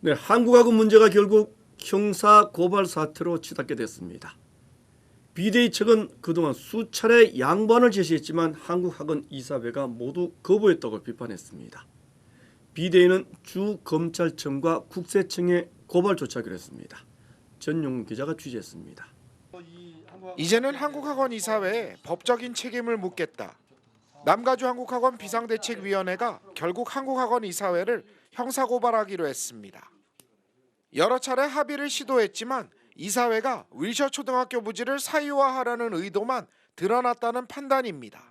네, 한국하고 문제가 결국 형사 고발 사태로 치닫게 됐습니다. 비대위 측은 그동안 수차례 양반을 제시했지만 한국학원 이사회가 모두 거부했다고 비판했습니다. 비대위는 주 검찰청과 국세청에 고발 조치하기로 했습니다. 전용 기자가 취재했습니다. 이제는 한국학원 이사회에 법적인 책임을 묻겠다. 남가주 한국학원 비상대책위원회가 결국 한국학원 이사회를 형사고발하기로 했습니다. 여러 차례 합의를 시도했지만 이사회가 윌셔 초등학교 부지를 사유화하려는 의도만 드러났다는 판단입니다.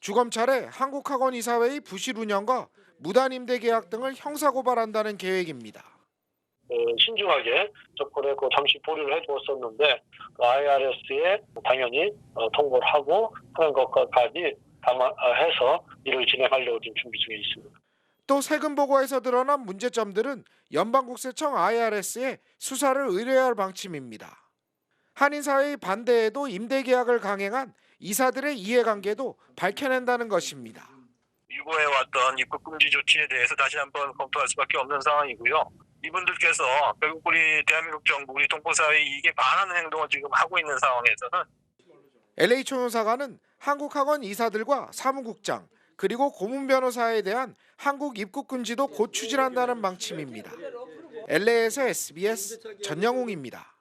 주검찰에 한국학원 이사회의 부실 운영과 무단 임대 계약 등을 형사고발한다는 계획입니다. 어, 신중하게 접근했고 잠시 보류를 해두었었는데 그 IRS에 당연히 어, 통보를 하고 하는 것까지 감안해서 일을 진행하려고 준비 중에 있습니다. 또 세금 보고에서 드러난 문제점들은 연방국세청 IRS에 수사를 의뢰할 방침입니다. 한인사회의 반대에도 임대계약을 강행한 이사들의 이해관계도 밝혀낸다는 것입니다. 유고해 왔던 입국 금지 조치에 대해서 다시 한번 검토할 수밖에 없는 상황이고요. 이분들께서 결국 우리 대한민국 정부, 우리 동포사회 이익에 반하는 행동을 지금 하고 있는 상황에서는 LA 총영사관은 한국학원 이사들과 사무국장 그리고 고문 변호사에 대한 한국 입국 금지도 곧 추진한다는 방침입니다. LA에서 SBS 전영웅입니다.